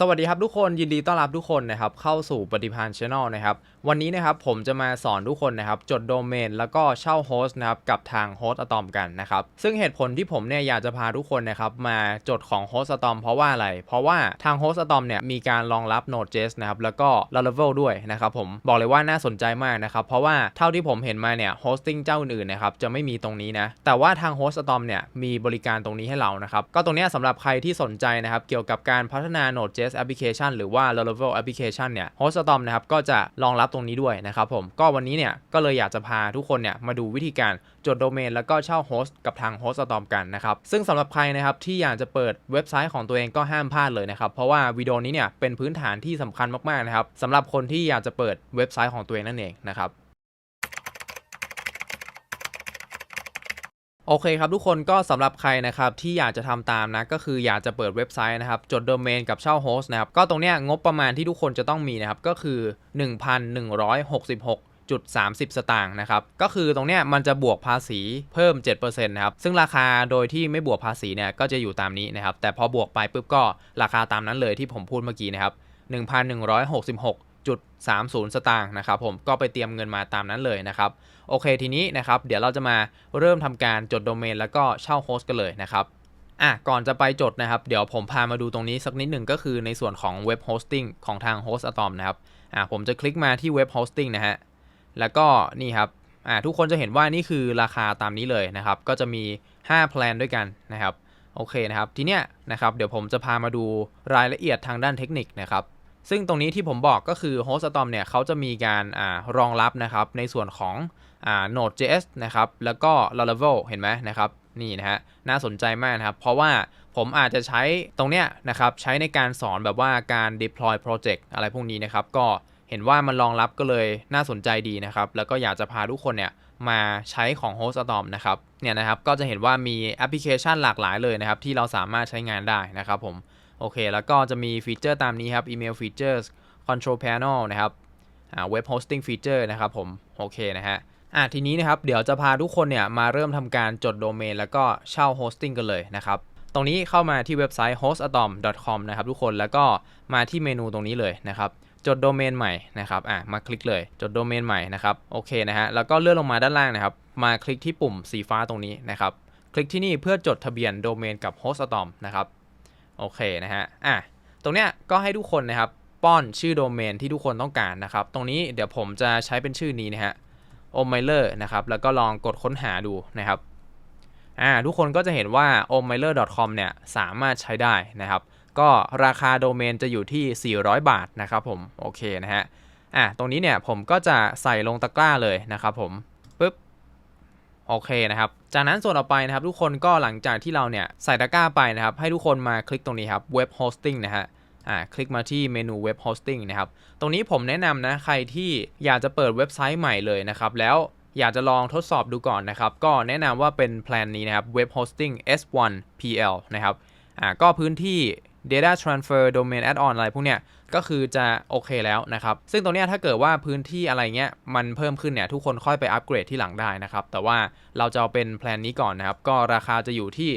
สวัสดีครับทุกคนยินดีต้อนรับทุกคนนะครับเข้าสู่ปฏิพันธ์ช n แนลนะครับวันนี้นะครับผมจะมาสอนทุกคนนะครับจดโดเมน แล้วก็เช่าโฮสต์นะครับกับทางโฮสต์อะตอมกันนะครับซึ่งเหตุผลที่ผมเนี่ยอยากจะพาทุกคนนะครับมาจดของโฮสต์อะตอมเพราะว่าอะไร เพราะว่าทางโฮสต์อะตอมเนี่ยมีการรองรับ Node.js นะครับแล้วก็ Laravel ด้วยนะครับผมบอกเลยว่าน่าสนใจมากนะครับเพราะว่าเท่าที่ผมเห็นมาเนี่ยโฮสติ้งเจ้าอื่นๆนะครับจะไม่มีตรงนี้นะแต่ว่าทางโฮสต์อะตอมเนี่ยมีบริการตรงนี้ให้เรานะครับก็ตรงนี้ยสำหรับใครที่สนใจนะครับเกี่ยวกับการพัฒนา Node.js application หรือว่า Laravel application เนี่ย Hostatom นะครับก็จะรองรับตรงนี้ด้วยนะครับผม ก็วันนี้เนี่ยก็เลยอยากจะพาทุกคนเนี่ยมาดูวิธีการจดโดเมนแล้วก็เช่าโฮสต์กับทาง Hostatom กันนะครับ ซึ่งสำหรับใครนะครับที่อยากจะเปิดเว็บไซต์ของตัวเองก็ห้ามพลาดเลยนะครับ เพราะว่าวิดีโอนี้เนี่ยเป็นพื้นฐานที่สำคัญมากๆนะครับสำหรับคนที่อยากจะเปิดเว็บไซต์ของตัวเองนั่นเองนะครับ โอเคครับทุกคนก็สำหรับใครนะครับที่อยากจะทำตามนะก็คืออยากจะเปิดเว็บไซต์นะครับจดโดเมนกับเช่าโฮสต์นะครับก็ตรงเนี้ยงบประมาณที่ทุกคนจะต้องมีนะครับก็คือ 1,166จุด30 สตางค์นะครับ ก็คือตรงเนี้ยมันจะบวกภาษีเพิ่ม 7%นะครับ ซึ่งราคาโดยที่ไม่บวกภาษีเนี่ยก็จะอยู่ตามนี้นะครับ แต่พอบวกไปปุ๊บก็ราคาตามนั้นเลยที่ผมพูดเมื่อกี้นะครับ 1,166 30 สตางค์นะครับผมก็ไปเตรียมเงินมาตามนั้นเลยนะครับโอเคทีนี้นะครับเดี๋ยวเราจะมาเริ่มทำการจดโดเมนแล้วก็เช่าโฮสต์กันเลยนะครับอะก่อนจะไปจดนะครับ เดี๋ยวผมพามาดูตรงนี้สักนิดหนึ่งก็คือในส่วนของเว็บโฮสติ้งของทางโฮสต์อะตอมนะครับอะผมจะคลิกมาที่เว็บโฮสติ้งนะฮะแล้วก็นี่ครับอะทุกคนจะเห็นว่านี่คือราคาตามนี้เลยนะครับ ก็จะมี 5 แพลนด้วยกันนะครับโอเคนะครับ ทีเนี้ยนะครับเดี๋ยวผมจะพามาดูรายละเอียดทางด้านเทคนิคนะครับ ซึ่งตรงนี้ที่ผมบอกก็คือ Hostatom เนี่ยเขาจะมีการอารองรับนะครับในส่วนของอ่า Node.js นะครับแล้วก็ Laravel เห็นไหมนะครับนี่นะฮะน่าสนใจมากนะครับเพราะว่าผมอาจจะใช้ตรงเนี้ยนะครับใช้ในการสอนแบบว่าการ deploy project อะไรพวกนี้นะครับก็เห็นว่ามันรองรับก็เลยน่าสนใจดีนะครับแล้วก็อยากจะพาทุกคนเนี่ยมาใช้ของ Hostatom นะครับเนี่ยนะครับก็จะเห็นว่ามีแอปพลิเคชันหลากหลายเลยนะครับที่เราสามารถใช้งานได้นะครับผม โอเค แล้วก็จะมีฟีเจอร์ตามนี้ครับ Email Features Control Panel นะครับอ่า Web Hosting Feature นะครับผม โอเคนะฮะอะทีนี้นะครับ เดี๋ยวจะพาทุกคนเนี่ยมาเริ่มทำการจดโดเมน แล้วก็เช่าโฮสติ้งกันเลยนะครับ ตรงนี้เข้ามาที่เว็บไซต์ hostatom.com นะครับทุกคนแล้วก็มาที่เมนูตรงนี้เลยนะครับจดโดเมนใหม่นะครับ อะ มาคลิกเลย จดโดเมนใหม่นะครับ โอเคนะฮะ แล้วก็เลื่อนลงมาด้านล่างนะครับ มาคลิกที่ปุ่มสีฟ้าตรงนี้นะครับ คลิกที่นี่เพื่อจดทะเบียนโดเมนกับ Hostatom นะครับ โอเคนะฮะอะตรงเนี้ยก็ให้ทุกคนนะครับป้อนชื่อโดเมนที่ทุกคนต้องการนะครับ ตรงนี้เดี๋ยวผมจะใช้เป็นชื่อนี้นะฮะ o m i l e r นะครับ แล้วก็ลองกดค้นหาดูนะครับอ่าทุกคนก็จะเห็นว่า o m i l e r com เนี่ยสามารถใช้ได้นะครับ ก็ราคาโดเมนจะอยู่ที่ 400 บาทนะครับผม โอเคนะฮะอะตรงนี้เนี่ยผมก็จะใส่ลงตะกร้าเลยนะครับผม โอเคนะครับ จากนั้นส่วนต่อไปนะครับ ทุกคนก็หลังจากที่เราเนี่ยใส่ตะกร้าไปนะครับ ให้ทุกคนมาคลิกตรงนี้ครับ Web Hosting นะฮะอ่าคลิกมาที่เมนู Web Hosting นะครับ ตรงนี้ผมแนะนำนะใครที่อยากจะเปิดเว็บไซต์ใหม่เลยนะครับ แล้วอยากจะลองทดสอบดูก่อนนะครับ ก็แนะนำว่าเป็นแพลนนี้นะครับ Web Hosting S1 PL นะครับอ่าก็พื้นที่ Data Transfer Domain Add-on อะไรพวกเนี้ยก็คือจะโอเคแล้วนะครับ ซึ่งตรงนี้ถ้าเกิดว่าพื้นที่อะไรเงี้ยมันเพิ่มขึ้นเนี่ยทุกคนค่อยไปอัปเกรดที่หลังได้นะครับ แต่ว่าเราจะเอาเป็นแพลนนี้ก่อนนะครับ ก็ราคาจะอยู่ที่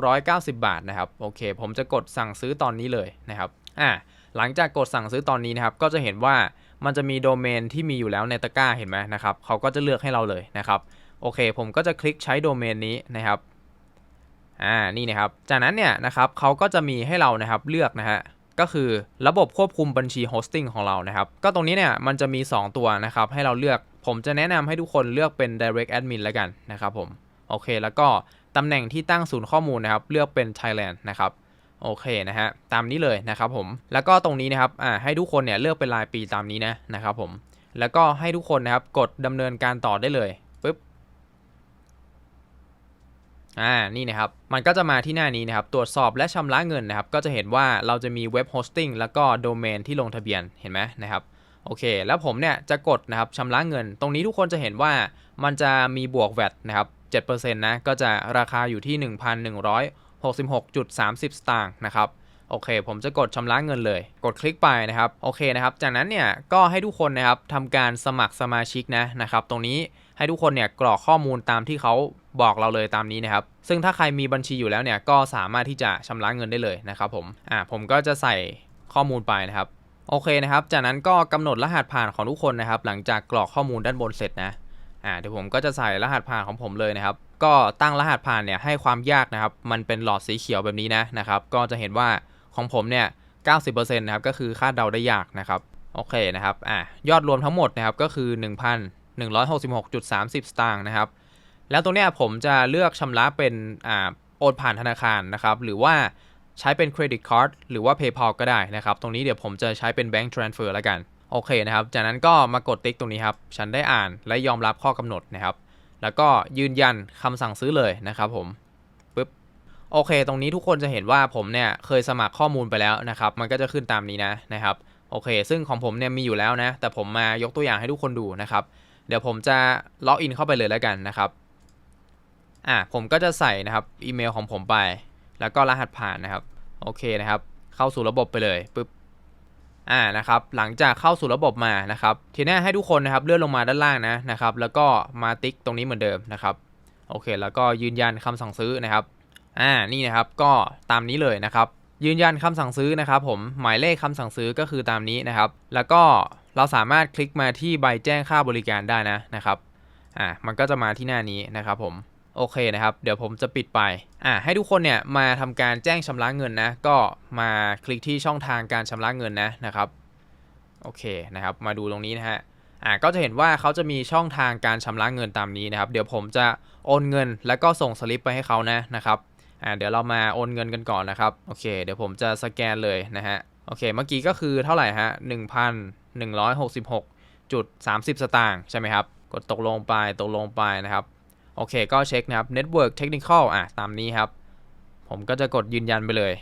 690 บาทนะครับ โอเค ผมจะกดสั่งซื้อตอนนี้เลยนะครับอ่าหลังจากกดสั่งซื้อตอนนี้นะครับ ก็จะเห็นว่ามันจะมีโดเมนที่มีอยู่แล้วในตะกร้าเห็นไหมนะครับเขาก็จะเลือกให้เราเลยนะครับ โอเค ผมก็จะคลิกใช้โดเมนนี้นะครับ อ่านี่นะครับ จากนั้นเนี่ยนะครับเขาก็จะมีให้เรานะครับเลือกนะฮะก็คือระบบควบคุมบัญชีโฮสติ้งของเรานะครับ ก็ตรงนี้เนี่ยมันจะมี 2 ตัวนะครับ ให้เราเลือก ผมจะแนะนำให้ทุกคนเลือกเป็น direct admin แล้วกันนะครับผม โอเค แล้วก็ตำแหน่งที่ตั้งศูนย์ข้อมูลนะครับ เลือกเป็น Thailand นะครับ โอเคนะฮะ ตามนี้เลยนะครับผม แล้วก็ตรงนี้นะครับ อ่า ให้ทุกคนเนี่ยเลือกเป็นรายปีตามนี้นะนะครับผม แล้วก็ให้ทุกคนนะครับกดดำเนินการต่อได้เลย ปึ๊บ อ่านี่นะครับมันก็จะมาที่หน้านี้นะครับตรวจสอบและชำระเงินนะครับก็จะเห็นว่าเราจะมีเว็บโฮสติ้งแล้วก็โดเมนที่ลงทะเบียนเห็นไหมนะครับโอเค แล้วผมเนี่ยจะกดนะครับชำระเงิน ตรงนี้ทุกคนจะเห็นว่ามันจะมีบวก VAT นะครับ7%นะก็จะราคาอยู่ที่ 1,166.30 สตางค์นะครับโอเค ผมจะกดชำระเงินเลย กดคลิกไปนะครับ โอเคนะครับ จากนั้นเนี่ยก็ให้ทุกคนนะครับทำการสมัครสมาชิกนะนะครับ ตรงนี้ ให้ทุกคนเนี่ยกรอกข้อมูลตามที่เขาบอกเราเลยตามนี้นะครับ ซึ่งถ้าใครมีบัญชีอยู่แล้วเนี่ยก็สามารถที่จะชำระเงินได้เลยนะครับผม อ่าผมก็จะใส่ข้อมูลไปนะครับ โอเคนะครับ จากนั้นก็กำหนดรหัสผ่านของทุกคนนะครับ หลังจากกรอกข้อมูลด้านบนเสร็จนะ อ่าเดี๋ยวผมก็จะใส่รหัสผ่านของผมเลยนะครับ ก็ตั้งรหัสผ่านเนี่ยให้ความยากนะครับ มันเป็นหลอดสีเขียวแบบนี้นะนะครับ ก็จะเห็นว่าของผมเนี่ย90%นะครับ ก็คือคาดเดาได้ยากนะครับ โอเคนะครับ อ่ายอดรวมทั้งหมดนะครับก็คือ 166.30 สตางค์นะครับ แล้วตรงนี้ผมจะเลือกชำระเป็นอ่าโอนผ่านธนาคารนะครับ หรือว่าใช้เป็นเครดิตการ์ดหรือว่า PayPal ก็ได้นะครับ ตรงนี้เดี๋ยวผมจะใช้เป็น Bank Transfer แล้วกัน โอเคนะครับ จากนั้นก็มากดติ๊กตรงนี้ครับ ฉันได้อ่านและยอมรับข้อกำหนดนะครับ แล้วก็ยืนยันคำสั่งซื้อเลยนะครับผมปึ๊บ โอเค ตรงนี้ทุกคนจะเห็นว่าผมเนี่ยเคยสมัครข้อมูลไปแล้วนะครับ มันก็จะขึ้นตามนี้นะนะครับ โอเค ซึ่งของผมเนี่ยมีอยู่แล้วนะ แต่ผมมายกตัวอย่างให้ทุกคนดูนะครับ เดี๋ยวผมจะล็อกอินเข้าไปเลยแล้วกันนะครับอะผมก็จะใส่นะครับอีเมลของผมไป แล้วก็รหัสผ่านนะครับโอเคนะครับ เข้าสู่ระบบไปเลยปึ๊บอ่านะครับหลังจากเข้าสู่ระบบมานะครับ ทีนี้ให้ทุกคนนะครับเลื่อนลงมาด้านล่างนะนะครับ แล้วก็มาติ๊กตรงนี้เหมือนเดิมนะครับโอเค แล้วก็ยืนยันคำสั่งซื้อนะครับอ่านี่นะครับก็ตามนี้เลยนะครับ ยืนยันคำสั่งซื้อนะครับ ผมหมายเลขคำสั่งซื้อก็คือตามนี้นะครับ แล้วก็ เราสามารถคลิกมาที่ใบแจ้งค่าบริการได้นะนะครับอ่ามันก็จะมาที่หน้านี้นะครับผมโอเคนะครับ เดี๋ยวผมจะปิดไปอ่าให้ทุกคนเนี่ยมาทำการแจ้งชำระเงินนะ ก็มาคลิกที่ช่องทางการชำระเงินนะนะครับโอเคนะครับ มาดูตรงนี้นะฮะอ่าก็จะเห็นว่าเขาจะมีช่องทางการชำระเงินตามนี้นะครับ เดี๋ยวผมจะโอนเงินแล้วก็ส่งสลิปไปให้เขานะนะครับอ่าเดี๋ยวเรามาโอนเงินกันก่อนนะครับโอเค เดี๋ยวผมจะสแกนเลยนะฮะโอเค เมื่อกี้ก็คือเท่าไหร่ฮะ1,166จุด 30 สตางค์ใช่ไหมครับ กดตกลงไปตกลงไปนะครับ โอเคก็เช็คนะครับ Network Technical อะตามนี้ครับ ผมก็จะกดยืนยันไปเลย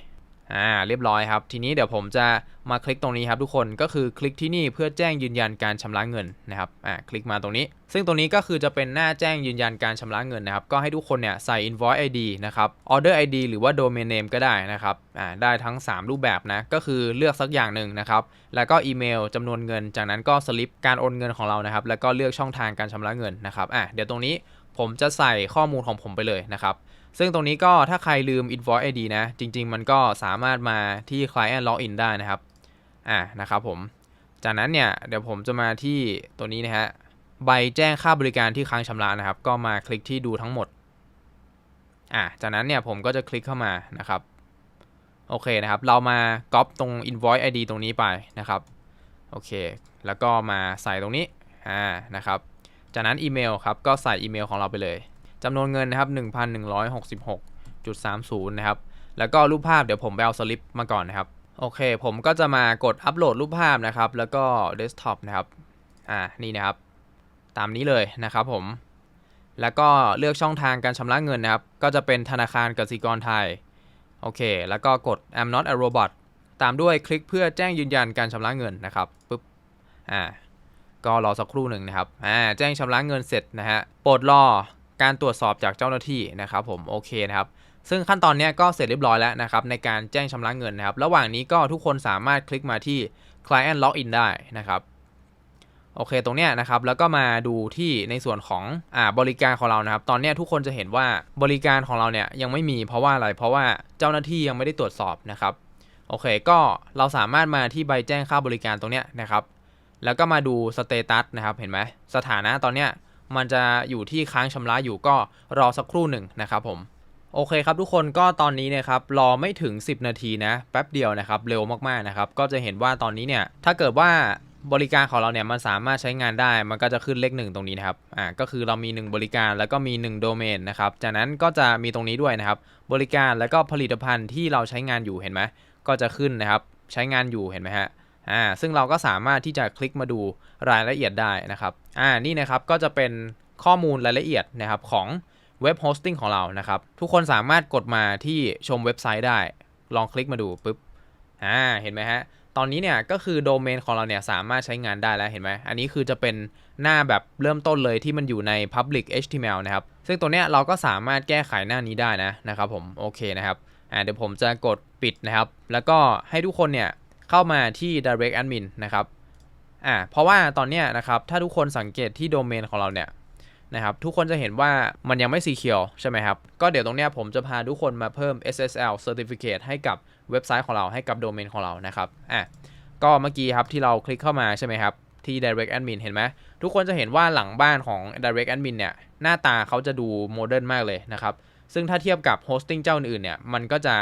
อ่าเรียบร้อยครับ ทีนี้เดี๋ยวผมจะมาคลิกตรงนี้ครับทุกคนก็คือคลิกที่นี่เพื่อแจ้งยืนยันการชำระเงินนะครับอ่าคลิกมาตรงนี้ ซึ่งตรงนี้ก็คือจะเป็นหน้าแจ้งยืนยันการชำระเงินนะครับ ก็ให้ทุกคนเนี่ยใส่ invoice ID นะครับ order ID หรือว่า domain name ก็ได้นะครับอ่าได้ทั้ง 3 รูปแบบนะก็คือเลือกสักอย่างหนึ่งนะครับ แล้วก็อีเมลจำนวนเงิน จากนั้นก็สลิปการโอนเงินของเรานะครับ แล้วก็เลือกช่องทางการชำระเงินนะครับอ่าเดี๋ยวตรงนี้ผมจะใส่ข้อมูลของผมไปเลยนะครับ ซึ่งตรงนี้ก็ถ้าใครลืม invoice ID นะ จริง ๆ มันก็สามารถมาที่ client login ได้นะครับ อ่านะครับผม จากนั้นเนี่ย เดี๋ยวผมจะมาที่ตัวนี้นะฮะ ใบแจ้งค่าบริการที่ค้างชำระนะครับ ก็มาคลิกที่ดูทั้งหมด อ่าจากนั้นเนี่ยผมก็จะคลิกเข้ามานะครับ โอเคนะครับ เรามาก๊อปตรง invoice ID ตรงนี้ไปนะครับ โอเค แล้วก็มาใส่ตรงนี้ อ่า นะครับ จากนั้นอีเมลครับ ก็ใส่อีเมลของเราไปเลย จำนวนเงินนะครับ 1,166.30 นะครับ แล้วก็รูปภาพเดี๋ยวผมไปเอาสลิปมาก่อนนะครับ โอเค ผมก็จะมากดอัปโหลดรูปภาพนะครับ แล้วก็เดสก์ท็อปนะครับ อ่า นี่นะครับ ตามนี้เลยนะครับผม แล้วก็เลือกช่องทางการชำระเงินนะครับ ก็จะเป็นธนาคารกสิกรไทย โอเค แล้วก็กด I'm not a robot ตามด้วยคลิกเพื่อแจ้งยืนยันการชำระเงินนะครับปึ๊บ อ่า ก็รอสักครู่หนึ่งนะครับ อ่า แจ้งชำระเงินเสร็จนะฮะ โปรดรอ การตรวจสอบจากเจ้าหน้าที่นะครับผมโอเคนะครับซึ่งขั้นตอนนี้ก็เสร็จเรียบร้อยแล้วนะครับในการแจ้งชำระเงินนะครับ ระหว่างนี้ก็ทุกคนสามารถคลิกมาที่ client login ได้นะครับโอเคตรงเนี้ยนะครับแล้วก็มาดูที่ในส่วนของอ่าบริการของเรานะครับ ตอนเนี้ยทุกคนจะเห็นว่าบริการของเราเนี่ยยังไม่มีเพราะว่าอะไรเพราะว่าเจ้าหน้าที่ยังไม่ได้ตรวจสอบนะครับโอเคก็เราสามารถมาที่ใบแจ้งค่าบริการตรงเนี้ยนะครับ แล้วก็มาดูสเตตัสนะครับเห็นไหมสถานะตอนเนี้ย มันจะอยู่ที่ค้างชำระอยู่ก็รอสักครู่หนึ่งนะครับผมโอเคครับทุกคนก็ตอนนี้เนะครับรอไม่ถึง 10 นาทีนะแป๊บเดียวนะครับเร็วมากๆนะครับก็จะเห็นว่าตอนนี้เนี่ยถ้าเกิดว่าบริการของเราเนี่ยมันสามารถใช้งานได้มันก็จะขึ้นเลขหนึ่งตรงนี้นะครับอ่าก็คือเรามี 1 บริการแล้วก็มี 1 โดเมนนะครับจากนั้นก็จะมีตรงนี้ด้วยนะครับบริการแล้วก็ผลิตภัณฑ์ที่เราใช้งานอยู่เห็นไหมก็จะขึ้นนะครับใช้งานอยู่เห็นไหมฮะ อ่าซึ่งเราก็สามารถที่จะคลิกมาดูรายละเอียดได้นะครับอ่านี่นะครับก็จะเป็นข้อมูลรายละเอียดนะครับของเว็บโฮสติ้งของเรานะครับ ทุกคนสามารถกดมาที่ชมเว็บไซต์ได้ ลองคลิกมาดูปุ๊บอ่าเห็นไหมฮะตอนนี้เนี่ยก็คือโดเมนของเราเนี่ยสามารถใช้งานได้แล้วเห็นไหมอันนี้คือจะเป็นหน้าแบบเริ่มต้นเลยที่มันอยู่ใน Public HTML นะครับ ซึ่งตัวเนี้ยเราก็สามารถแก้ไขหน้านี้ได้นะนะครับผมโอเคนะครับอ่าเดี๋ยวผมจะกดปิดนะครับ แล้วก็ให้ทุกคนเนี่ย เข้ามาที่ Direct Admin นะครับอ่าเพราะว่าตอนเนี้ยนะครับถ้าทุกคนสังเกตที่โดเมนของเราเนี่ยนะครับทุกคนจะเห็นว่ามันยังไม่ secure ใช่ไหมครับ ก็เดี๋ยวตรงเนี้ยผมจะพาทุกคนมาเพิ่ม SSL certificate ให้กับเว็บไซต์ของเราให้กับโดเมนของเรานะครับอะก็เมื่อกี้ครับที่เราคลิกเข้ามาใช่ไหมครับ ที่ direct admin เห็นไหมทุกคนจะเห็นว่าหลังบ้านของ direct admin เนี่ยหน้าตาเขาจะดูโมเดิร์นมากเลยนะครับ ซึ่งถ้าเทียบกับ hosting เจ้าอื่นๆเนี่ยมันก็จะ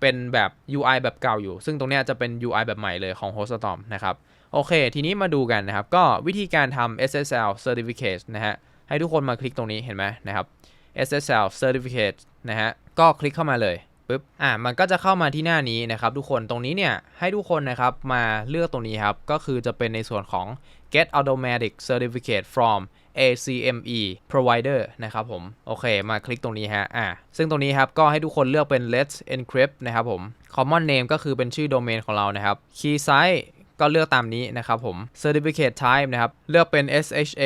เป็นแบบ UI แบบเก่าอยู่ ซึ่งตรงนี้จะเป็น UI แบบใหม่เลยของ Hoststorm นะครับ โอเค ทีนี้มาดูกันนะครับ ก็วิธีการทำ SSL certificate นะฮะ ให้ทุกคนมาคลิกตรงนี้เห็นไหมนะครับ SSL certificate นะฮะ ก็คลิกเข้ามาเลยปึ๊บ อ่า มันก็จะเข้ามาที่หน้านี้นะครับ ทุกคน ตรงนี้เนี่ย ให้ทุกคนนะครับ มาเลือกตรงนี้ครับ ก็คือจะเป็นในส่วนของ get automatic certificate from ACME provider นะครับผม โอเค มาคลิกตรงนี้ฮะ อ่า ซึ่งตรงนี้ครับ ก็ให้ทุกคนเลือกเป็น let's encrypt นะครับผม common name ก็คือเป็นชื่อโดเมนของเรานะครับ key size ก็เลือกตามนี้นะครับผม certificate type นะครับ เลือกเป็น SHA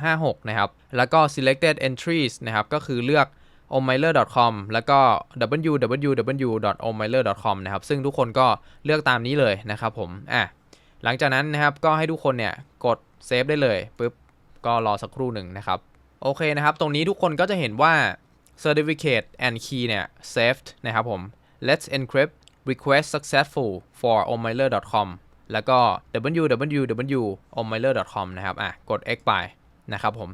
256 นะครับ แล้วก็ selected entries นะครับ ก็คือเลือก o m i l e r c o m แล้วก็ www.omiler.com นะครับ ซึ่งทุกคนก็เลือกตามนี้เลยนะครับผม อะ หลังจากนั้นนะครับ ก็ให้ทุกคนเนี่ย กดเซฟได้เลยปุ๊บ ก็รอสักครู่หนึ่งนะครับ โอเคนะครับ ตรงนี้ทุกคนก็จะเห็นว่า certificate and key เนี่ย saved นะครับผม let's encrypt request successful for omiler.com แล้วก็ www omiler.com นะครับ อะ กด x ไปนะครับผม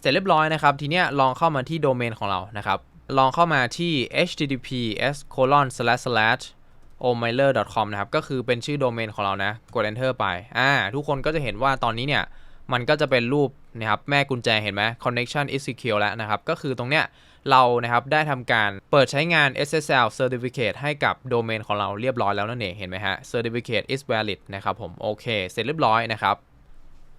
เสร็จเรียบร้อยนะครับ ทีเนี้ยลองเข้ามาที่โดเมนของเรานะครับ ลองเข้ามาที่ https colon slash slash omiler.com นะครับ ก็คือเป็นชื่อโดเมนของเรานะ กด enter ไป อ่า ทุกคนก็จะเห็นว่าตอนนี้เนี่ย มันก็จะเป็นรูป นะครับแม่กุญแจเห็นไหม connection is secure แล้วนะครับ ก็คือตรงเนี้ยเรานะครับได้ทำการเปิดใช้งาน SSL certificate ให้กับโดเมนของเราเรียบร้อยแล้วนั่นเองเห็นไหมฮะ certificate is valid นะครับผมโอเค เสร็จเรียบร้อยนะครับ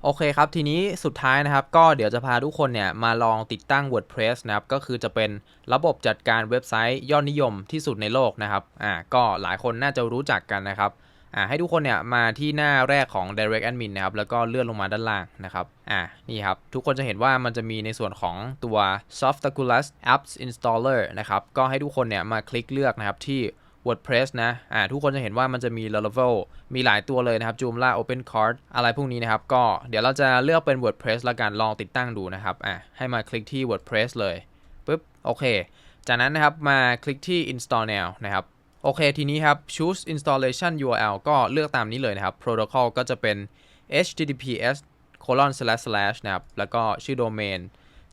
โอเคครับ ทีนี้สุดท้ายนะครับ ก็เดี๋ยวจะพาทุกคนเนี่ยมาลองติดตั้ง WordPress นะครับ ก็คือจะเป็นระบบจัดการเว็บไซต์ยอดนิยมที่สุดในโลกนะครับ อ่า ก็หลายคนน่าจะรู้จักกันนะครับ อ่าให้ทุกคนเนี่ยมาที่หน้าแรกของ Direct Admin นะครับแล้วก็เลื่อนลงมาด้านล่างนะครับอ่านี่ครับ ทุกคนจะเห็นว่ามันจะมีในส่วนของตัว Softaculous Apps Installer นะครับก็ให้ทุกคนเนี่ยมาคลิกเลือกนะครับที่ WordPress นะ อ่า ทุกคนจะเห็นว่ามันจะมี Laravel มีหลายตัวเลยนะครับ Joomla OpenCart อะไรพวกนี้นะครับ ก็เดี๋ยวเราจะเลือกเป็น WordPress ละกัน ลองติดตั้งดูนะครับ อ่าให้มาคลิกที่ WordPress เลย ปึ๊บ โอเค จากนั้นนะครับ มาคลิกที่ install now นะครับ โอเค ทีนี้ครับ choose installation URL ก็เลือกตามนี้เลยนะครับ protocol ก็จะเป็น https colon slash slash นะครับ แล้วก็ชื่อโดเมน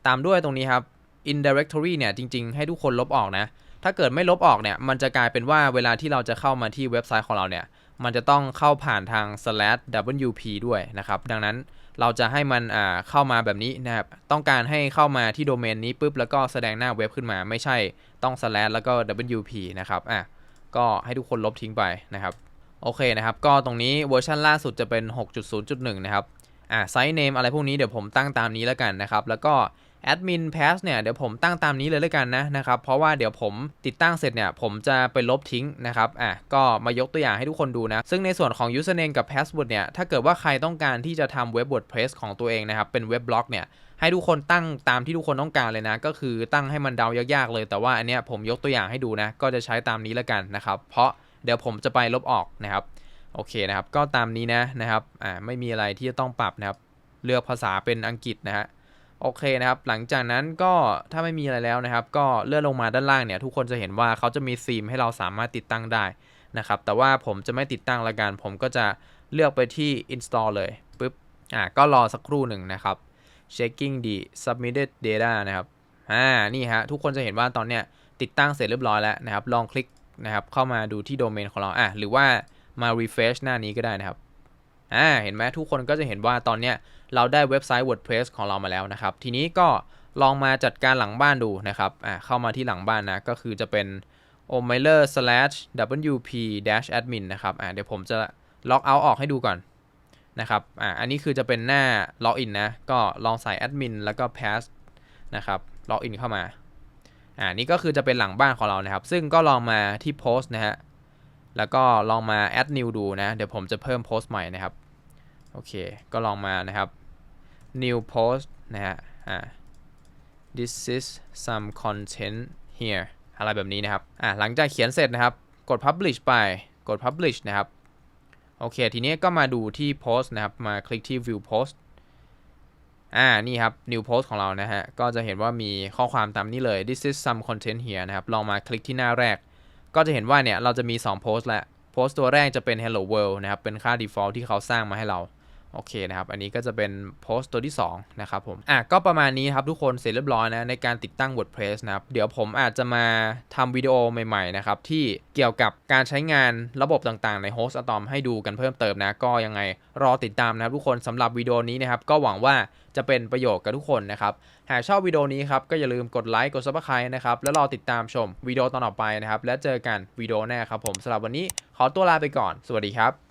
ตามด้วยตรงนี้ครับ in directory เนี่ย จริง ๆ ให้ทุกคนลบออกนะ ถ้าเกิดไม่ลบออกเนี่ย มันจะกลายเป็นว่าเวลาที่เราจะเข้ามาที่เว็บไซต์ของเราเนี่ย มันจะต้องเข้าผ่านทาง slash wp ด้วยนะครับ ดังนั้นเราจะให้มันเข้ามาแบบนี้นะครับ ต้องการให้เข้ามาที่โดเมนนี้ปุ๊บ แล้วก็แสดงหน้าเว็บขึ้นมา ไม่ใช่ต้อง slash แล้วก็ wp นะครับ อะ ก็ให้ทุกคนลบทิ้งไปนะครับ โอเคนะครับ ก็ตรงนี้เวอร์ชันล่าสุดจะเป็น 6.0.1 นะครับ อ่าไซส์เนมอะไรพวกนี้เดี๋ยวผมตั้งตามนี้แล้วกันนะครับ แล้วก็ admin pass เนี่ยเดี๋ยวผมตั้งตามนี้เลยแล้วกันนะนะครับเพราะว่าเดี๋ยวผมติดตั้งเสร็จเนี่ยผมจะไปลบทิ้งนะครับอะก็มายกตัวอย่างให้ทุกคนดูนะ ซึ่งในส่วนของ username กับ password เนี่ยถ้าเกิดว่าใครต้องการที่จะทำเว็บ WordPress ของตัวเองนะครับเป็นเว็บบล็อกเนี่ยให้ทุกคนตั้งตามที่ทุกคนต้องการเลยนะ ก็คือตั้งให้มันเดายากๆเลย แต่ว่าอันเนี้ยผมยกตัวอย่างให้ดูนะ ก็จะใช้ตามนี้แล้วกันนะครับ เพราะเดี๋ยวผมจะไปลบออกนะครับโอเคนะครับ ก็ตามนี้นะนะครับอ่าไม่มีอะไรที่จะต้องปรับนะครับ เลือกภาษาเป็นอังกฤษนะฮะ โอเคนะครับ หลังจากนั้นก็ถ้าไม่มีอะไรแล้วนะครับ ก็เลื่อนลงมาด้านล่างเนี่ย ทุกคนจะเห็นว่าเขาจะมีธีมให้เราสามารถติดตั้งได้นะครับ แต่ว่าผมจะไม่ติดตั้งละกัน ผมก็จะเลือกไปที่ install เลยปุ๊บ อ่า ก็รอสักครู่หนึ่งนะครับ checking the submitted data นะครับ อ่า นี่ฮะ ทุกคนจะเห็นว่าตอนเนี้ยติดตั้งเสร็จเรียบร้อยแล้วนะครับ ลองคลิกนะครับ เข้ามาดูที่โดเมนของเรา อะ หรือว่ามา refresh หน้านี้ก็ได้นะครับ อ่า เห็นไหมทุกคนก็จะเห็นว่าตอนเนี้ย เราได้เว็บไซต์ WordPress ของเรามาแล้วนะครับ ทีนี้ก็ลองมาจัดการหลังบ้านดูนะครับอ่าเข้ามาที่หลังบ้านนะ ก็คือจะเป็น omiler slash wp dash admin นะครับอ่าเดี๋ยวผมจะล็อกเอาออกให้ดูก่อนนะครับอ่าอันนี้คือจะเป็นหน้าล็อกอินนะ ก็ลองใส่ admin แล้วก็ pass นะครับล็อกอินเข้ามาอ่านี่ก็คือจะเป็นหลังบ้านของเรานะครับ ซึ่งก็ลองมาที่โพสต์นะฮะแล้วก็ลองมา add new ดูนะ เดี๋ยวผมจะเพิ่มโพสต์ใหม่นะครับ โอเค ก็ลองมานะครับ new post นะฮะ อ่า this is some content here อะไรแบบนี้นะครับ อ่าหลังจากเขียนเสร็จนะครับ กด publish ไป กด publish นะครับ โอเค ทีนี้ก็มาดูที่ post นะครับ มาคลิกที่ view post อ่า นี่ครับ new post ของเรานะฮะ ก็จะเห็นว่ามีข้อความตามนี้เลย this is some content here นะครับ ลองมาคลิกที่หน้าแรก ก็จะเห็นว่าเนี่ย เราจะมี2โพสต์และโพสต์ตัวแรกจะเป็น hello world นะครับ เป็นค่า default ที่เขาสร้างมาให้เรา โอเคนะครับ อันนี้ก็จะเป็นโพสต์ตัวที่ 2 นะครับผมอะก็ประมาณนี้ครับทุกคนเสร็จเรียบร้อยนะในการติดตั้ง WordPress นะครับ เดี๋ยวผมอาจจะมาทำวิดีโอใหม่ๆนะครับที่เกี่ยวกับการใช้งานระบบต่างๆใน Host Atom ให้ดูกันเพิ่มเติมนะ ก็ยังไงรอติดตามนะครับทุกคนสำหรับวิดีโอนี้นะครับ ก็หวังว่าจะเป็นประโยชน์กับทุกคนนะครับ หากชอบวิดีโอนี้ครับก็อย่าลืมกดไลค์กด Subscribe นะครับ แล้วรอติดตามชมวิดีโอตอนต่อไปนะครับ และเจอกันวิดีโอหน้าครับผมสำหรับวันนี้ขอตัวลาไปก่อน สวัสดีครับ